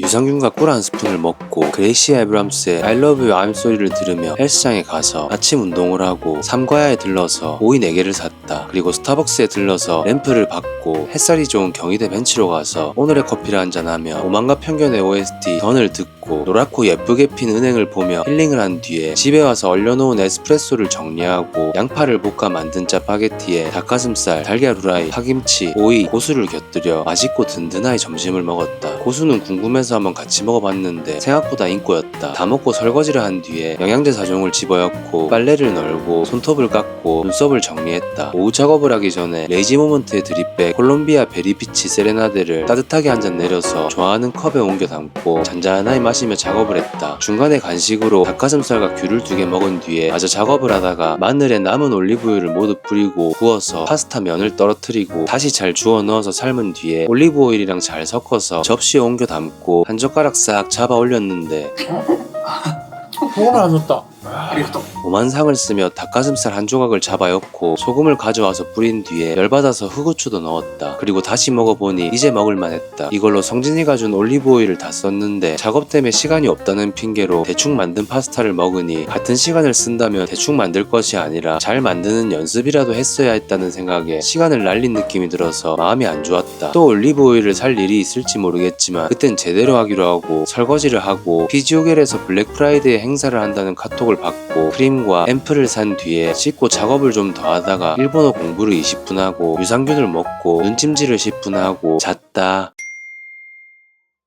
유산균과 꿀 한 스푼을 먹고 그레이시 에브람스의 I love you I'm sorry를 들으며 헬스장에 가서 아침 운동을 하고 삼과야에 들러서 오이 4개를 샀다. 그리고 스타벅스에 들러서 램프를 받고 햇살이 좋은 경희대 벤치로 가서 오늘의 커피를 한잔하며 오만과 편견의 OST 던을 듣고 노랗고 예쁘게 핀 은행을 보며 힐링을 한 뒤에 집에 와서 얼려놓은 에스프레소를 정리하고 양파를 볶아 만든 짜파게티에 닭가슴살, 달걀 후라이, 파김치, 오이, 고수를 곁들여 맛있고 든든하게 점심을 먹었다. 고수는 궁금해서 한번 같이 먹어봤는데 생각보다 인고였다. 다 먹고 설거지를 한 뒤에 영양제 4종을 집어넣고 빨래를 널고 손톱을 깎고 눈썹을 정리했다. 오후 작업을 하기 전에 레이지 모먼트의 드립백 콜롬비아 베리피치 세레나데를 따뜻하게 한 잔 내려서 좋아하는 컵에 옮겨 담고 잔잔하게 마시며 작업을 했다. 중간에 간식으로 닭가슴살과 귤을 두 개 먹은 뒤에 마저 작업을 하다가 마늘에 남은 올리브유를 모두 뿌리고 부어서 파스타 면을 떨어뜨리고 다시 잘 주워 넣어서 삶은 뒤에 올리브 오일이랑 잘 섞어서 접시에 옮겨 담고 한 젓가락 싹 잡아 올렸는데 그거는 안. 아리가또. 오만상을 쓰며 닭가슴살 한 조각을 잡아 엮고 소금을 가져와서 뿌린 뒤에 열받아서 흑후추도 넣었다. 그리고 다시 먹어보니 이제 먹을만 했다. 이걸로 성진이가 준 올리브 오일을 다 썼는데 작업 때문에 시간이 없다는 핑계로 대충 만든 파스타를 먹으니 같은 시간을 쓴다면 대충 만들 것이 아니라 잘 만드는 연습이라도 했어야 했다는 생각에 시간을 날린 느낌이 들어서 마음이 안 좋았다. 또 올리브 오일을 살 일이 있을지 모르겠지만 그땐 제대로 하기로 하고 설거지를 하고 피지오겔에서 블랙 프라이데이 행사 를 한다는 카톡을 받고 크림과 앰플을 산 뒤에 씻고 작업을 좀 더 하다가 일본어 공부를 20분 하고 유산균을 먹고 눈찜질을 10분 하고 잤다.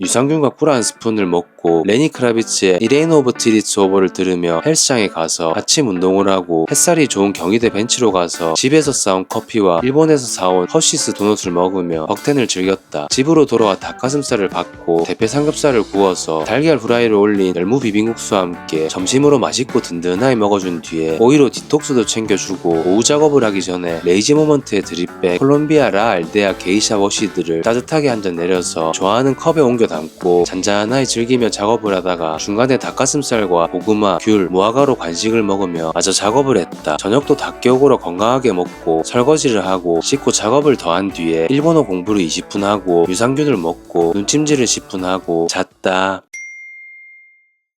유산균과 꿀 한 스푼을 먹고 레니 크라비츠의 이레인 오브 티리츠 오버를 들으며 헬스장에 가서 아침 운동을 하고 햇살이 좋은 경희대 벤치로 가서 집에서 싸온 커피와 일본에서 사온 허시스 도넛을 먹으며 벅텐을 즐겼다. 집으로 돌아와 닭가슴살을 받고 대패 삼겹살을 구워서 달걀 후라이를 올린 열무 비빔국수와 함께 점심으로 맛있고 든든하게 먹어준 뒤에 오이로 디톡스도 챙겨주고 오후 작업을 하기 전에 레이지 모먼트의 드립백 콜롬비아 라 알데아 게이샤 워시드를 따뜻하게 한 잔 내려서 좋아하는 컵에 옮겨 담고 잔잔하게 즐기며 작업을 하다가 중간에 닭가슴살과 고구마, 귤, 무화과로 간식을 먹으며 마저 작업을 했다. 저녁도 닭겨우고로 건강하게 먹고 설거지를 하고 씻고 작업을 더한 뒤에 일본어 공부를 20분 하고 유산균을 먹고 눈찜질을 10분 하고 잤다.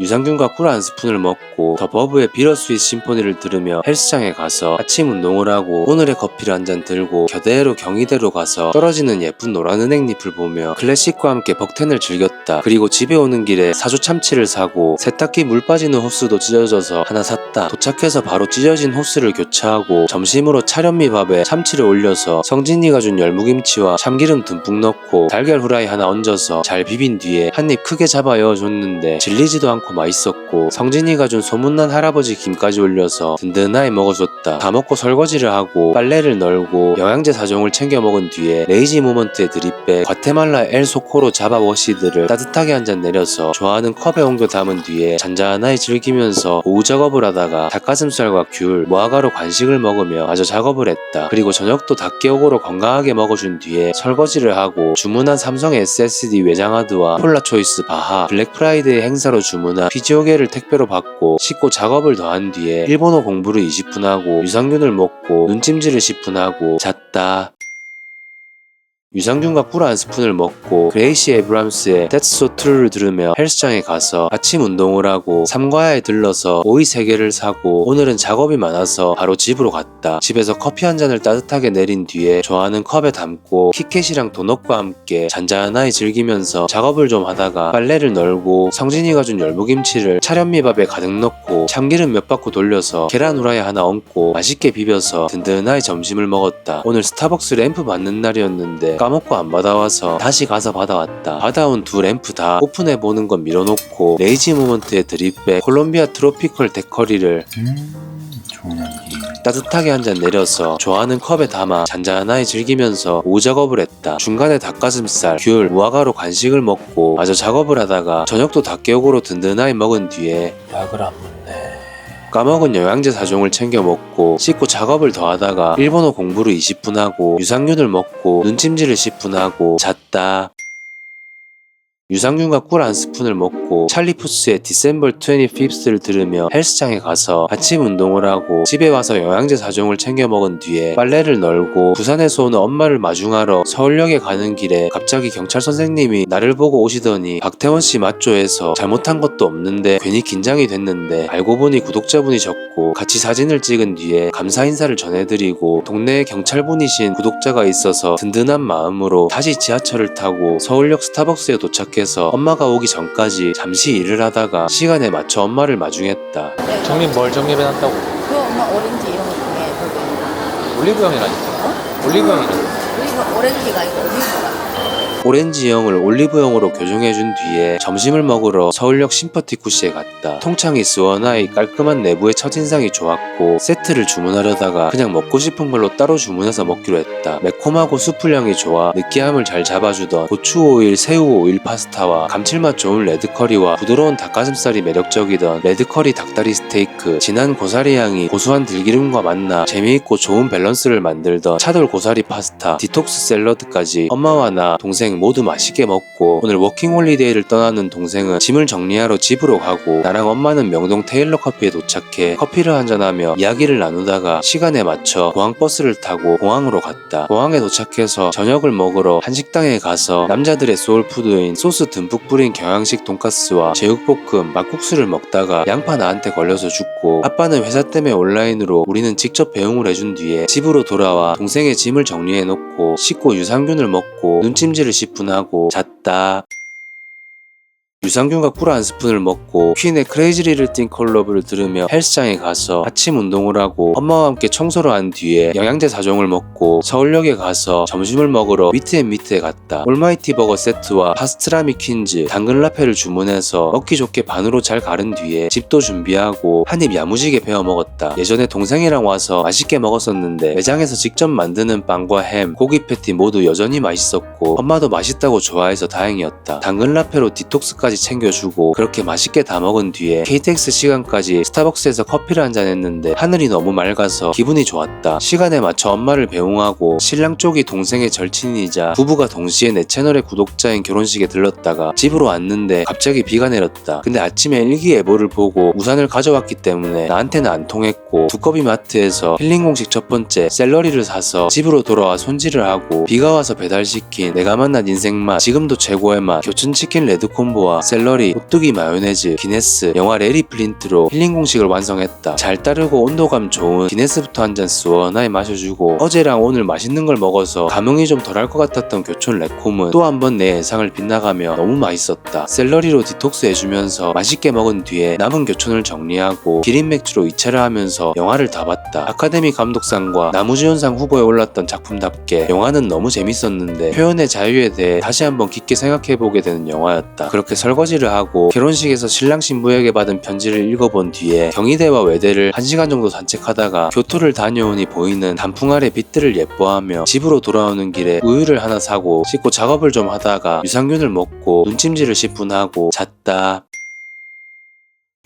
유산균과 꿀 한 스푼을 먹고 더 버브의 비러스윗 심포니를 들으며 헬스장에 가서 아침 운동을 하고 오늘의 커피를 한 잔 들고 겨대로 경희대로 가서 떨어지는 예쁜 노란 은행잎을 보며 클래식과 함께 벅텐을 즐겼다. 그리고 집에 오는 길에 사조 참치를 사고 세탁기 물 빠지는 호스도 찢어져서 하나 샀다. 도착해서 바로 찢어진 호스를 교체하고 점심으로 차련미 밥에 참치를 올려서 성진이가 준 열무김치와 참기름 듬뿍 넣고 달걀 후라이 하나 얹어서 잘 비빈 뒤에 한 입 크게 잡아 여어줬는데 질리지도 않고 맛있었고 성진이가 준 소문난 할아버지 김까지 올려서 든든하게 먹어줬다. 다 먹고 설거지를 하고 빨래를 널고 영양제 4종을 챙겨 먹은 뒤에 레이지 모먼트의 드립백 과테말라 엘 소코로 워시드를 따뜻하게 한 잔 내려서 좋아하는 컵에 옮겨 담은 뒤에 잔잔하게 즐기면서 오후 작업을 하다가 닭가슴살과 귤, 무화과로 간식을 먹으며 마저 작업을 했다. 그리고 저녁도 닭개옥으로 건강하게 먹어준 뒤에 설거지를 하고 주문한 삼성 SSD 외장하드와 폴라 초이스 바하 블랙 프라이데이 행사로 주문한 피지오겔을 택배로 받고 씻고 작업을 더한 뒤에 일본어 공부를 20분 하고 유산균을 먹고 눈찜질을 10분 하고 잤다. 유산균과 꿀 한 스푼을 먹고 그레이시 에브람스의 That's So True를 들으며 헬스장에 가서 아침 운동을 하고 삼과야에 들러서 오이 3개를 사고 오늘은 작업이 많아서 바로 집으로 갔다. 집에서 커피 한 잔을 따뜻하게 내린 뒤에 좋아하는 컵에 담고 키캣이랑 도넛과 함께 잔잔하게 즐기면서 작업을 좀 하다가 빨래를 널고 성진이가 준 열무김치를 차련미밥에 가득 넣고 참기름 몇 바퀴 돌려서 계란 후라이 하나 얹고 맛있게 비벼서 든든하게 점심을 먹었다. 오늘 스타벅스 램프 받는 날이었는데 까먹고 안 받아와서 다시 가서 받아왔다. 받아온 두 램프 다 오픈해 보는 건 밀어놓고 레이지 모먼트의 드립백 콜롬비아 트로피컬 데커리를 음, 좋은 향기. 따뜻하게 한 잔 내려서 좋아하는 컵에 담아 잔잔하게 즐기면서 오후 작업을 했다. 중간에 닭가슴살, 귤, 무화과로 간식을 먹고 마저 작업을 하다가 저녁도 닭개옥으로 든든하게 먹은 뒤에 약을 안 먹네. 까먹은 영양제 4종을 챙겨 먹고 씻고 작업을 더 하다가 일본어 공부를 20분 하고 유산균을 먹고 눈찜질을 10분 하고 잤다. 유산균과 꿀 한 스푼을 먹고 찰리 푸스의 디셈벌 25th를 들으며 헬스장에 가서 아침 운동을 하고 집에 와서 영양제 4종을 챙겨 먹은 뒤에 빨래를 널고 부산에서 오는 엄마를 마중하러 서울역에 가는 길에 갑자기 경찰 선생님이 나를 보고 오시더니 박태원 씨 맞죠 해서 잘못한 것도 없는데 괜히 긴장이 됐는데 알고 보니 구독자분이 적고 같이 사진을 찍은 뒤에 감사 인사를 전해드리고 동네에 경찰분이신 구독자가 있어서 든든한 마음으로 다시 지하철을 타고 서울역 스타벅스에 도착해 서 엄마가 오기 전까지 잠시 일을 하다가 시간에 맞춰 엄마를 마중했다. 정리 뭘 정리를 해놨다고? 그 엄마 오렌지 이런 거 중에 그거 올리브영이라니까. 올리브영이라니까. 우리가 오렌지가 아니고 올리브가 오렌지형을 올리브영으로 교정해준 뒤에 점심을 먹으러 서울역 심퍼티쿠시에 갔다. 통창이 스원하이 깔끔한 내부의 첫인상이 좋았고 세트를 주문하려다가 그냥 먹고 싶은 걸로 따로 주문해서 먹기로 했다. 매콤하고 수풀향이 좋아 느끼함을 잘 잡아주던 고추 오일, 새우 오일 파스타와 감칠맛 좋은 레드커리와 부드러운 닭가슴살이 매력적이던 레드커리 닭다리 스테이크, 진한 고사리 향이 고소한 들기름과 만나 재미있고 좋은 밸런스를 만들던 차돌 고사리 파스타, 디톡스 샐러드까지 엄마와 나, 동생 모두 맛있게 먹고 오늘 워킹홀리데이를 떠나는 동생은 짐을 정리하러 집으로 가고 나랑 엄마는 명동 테일러 커피에 도착해 커피를 한잔하며 이야기를 나누다가 시간에 맞춰 공항버스를 타고 공항으로 갔다. 공항에 도착해서 저녁을 먹으러 한식당에 가서 남자들의 소울푸드인 소스 듬뿍 뿌린 경양식 돈가스와 제육볶음, 막국수를 먹다가 양파 나한테 걸려서 죽고 아빠는 회사 때문에 온라인으로 우리는 직접 배웅을 해준 뒤에 집으로 돌아와 동생의 짐을 정리해 놓고 씻고 유산균을 먹고 눈찜질을 10분 하고 잤다. 유산균과 꿀 한 스푼을 먹고 퀸의 크레이지 리틀 띵 컬러브를 들으며 헬스장에 가서 아침 운동을 하고 엄마와 함께 청소를 한 뒤에 영양제 4종을 먹고 서울역에 가서 점심을 먹으러 미트앤미트에 갔다. 올마이티 버거 세트와 파스트라미 퀸즈, 당근 라페를 주문해서 먹기 좋게 반으로 잘 가른 뒤에 집도 준비하고 한입 야무지게 베어 먹었다. 예전에 동생이랑 와서 맛있게 먹었었는데 매장에서 직접 만드는 빵과 햄, 고기 패티 모두 여전히 맛있었고 엄마도 맛있다고 좋아해서 다행이었다. 당근 라페로 디톡스까지 챙겨주고 그렇게 맛있게 다 먹은 뒤에 KTX 시간까지 스타벅스에서 커피를 한 잔 했는데 하늘이 너무 맑아서 기분이 좋았다. 시간에 맞춰 엄마를 배웅하고 신랑 쪽이 동생의 절친이자 부부가 동시에 내 채널의 구독자인 결혼식에 들렀다가 집으로 왔는데 갑자기 비가 내렸다. 근데 아침에 일기예보를 보고 우산을 가져왔기 때문에 나한테는 안 통했고 두꺼비 마트에서 힐링 공식 첫 번째 샐러리를 사서 집으로 돌아와 손질을 하고 비가 와서 배달시킨 내가 만난 인생 맛 지금도 최고의 맛 교촌 치킨 레드 콤보와 샐러리 오뚜기 마요네즈 기네스 영화 레리 플린트로 힐링 공식을 완성했다. 잘 따르고 온도감 좋은 기네스부터 한잔 시원하게 마셔주고 어제랑 오늘 맛있는 걸 먹어서 감흥이 좀 덜할 것 같았던 교촌 레콤은 또 한 번 내 예상을 빗나가며 너무 맛있었다. 샐러리로 디톡스 해주면서 맛있게 먹은 뒤에 남은 교촌을 정리하고 기린 맥주로 2차를 하면서 영화를 다 봤다. 아카데미 감독상과 나무주연상 후보에 올랐던 작품답게 영화는 너무 재밌었는데 표현의 자유에 대해 다시 한번 깊게 생각해보게 되는 영화였다. 그렇게 설 거지를 하고 결혼식에서 신랑 신부에게 받은 편지를 읽어본 뒤에 경희대와 외대를 1시간 정도 산책하다가 교토를 다녀오니 보이는 단풍 아래 빛들을 예뻐하며 집으로 돌아오는 길에 우유를 하나 사고 씻고 작업을 좀 하다가 유산균을 먹고 눈찜질을 10분 하고 잤다.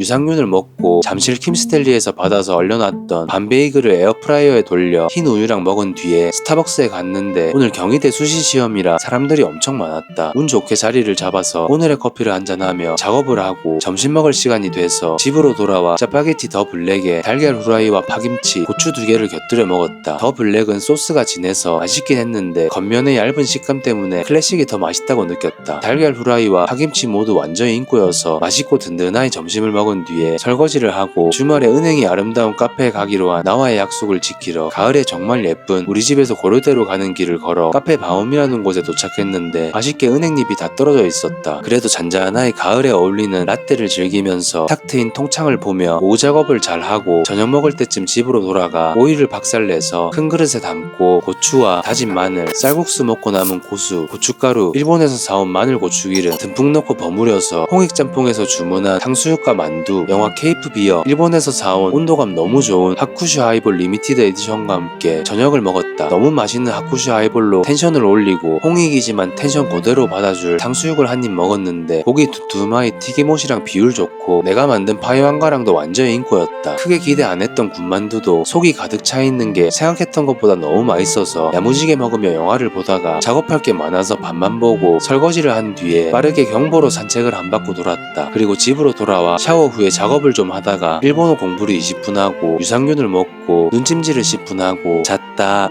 유산균을 먹고 잠실 킴스텔리에서 받아서 얼려놨던 밤베이글을 에어프라이어에 돌려 흰 우유랑 먹은 뒤에 스타벅스에 갔는데 오늘 경희대 수시 시험이라 사람들이 엄청 많았다. 운 좋게 자리를 잡아서 오늘의 커피를 한잔하며 작업을 하고 점심 먹을 시간이 돼서 집으로 돌아와 짜파게티 더 블랙에 달걀 후라이와 파김치, 고추 두 개를 곁들여 먹었다. 더 블랙은 소스가 진해서 맛있긴 했는데 겉면의 얇은 식감 때문에 클래식이 더 맛있다고 느꼈다. 달걀 후라이와 파김치 모두 완전 인구여서 맛있고 든든하게 점심을 먹은 뒤에 설거지를 하고 주말에 은행이 아름다운 카페에 가기로 한 나와의 약속을 지키러 가을에 정말 예쁜 우리 집에서 고려대로 가는 길을 걸어 카페 바움이라는 곳에 도착했는데 아쉽게 은행잎이 다 떨어져 있었다. 그래도 잔잔하게 가을에 어울리는 라떼를 즐기면서 탁 트인 통창을 보며 오후 작업을 잘 하고 저녁 먹을 때쯤 집으로 돌아가 오이를 박살내서 큰 그릇에 담고 고추와 다진 마늘, 쌀국수 먹고 남은 고수, 고춧가루, 일본에서 사온 마늘 고추기름 듬뿍 넣고 버무려서 홍익짬뽕에서 주문한 탕수육과 만 두, 영화 케이프 비어, 일본에서 사온 온도감 너무 좋은 하쿠슈 하이볼 리미티드 에디션과 함께 저녁을 먹었다. 너무 맛있는 하쿠슈 하이볼로 텐션을 올리고 홍익이지만 텐션 그대로 받아줄 탕수육을 한 입 먹었는데 고기 두툼하게 튀김옷이랑 비율 좋고 내가 만든 파이왕가랑도 완전 인코였다. 크게 기대 안 했던 군만두도 속이 가득 차 있는 게 생각했던 것보다 너무 맛있어서 야무지게 먹으며 영화를 보다가 작업할 게 많아서 밥만 보고 설거지를 한 뒤에 빠르게 경보로 산책을 한 바퀴 돌았다. 그리고 집으로 돌아와 샤워 후에 작업을 좀 하다가 일본어 공부를 20분 하고 유산균을 먹고 눈찜질을 10분 하고 잤다.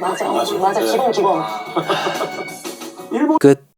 맞아, 맞아, 기본 기본. 끝.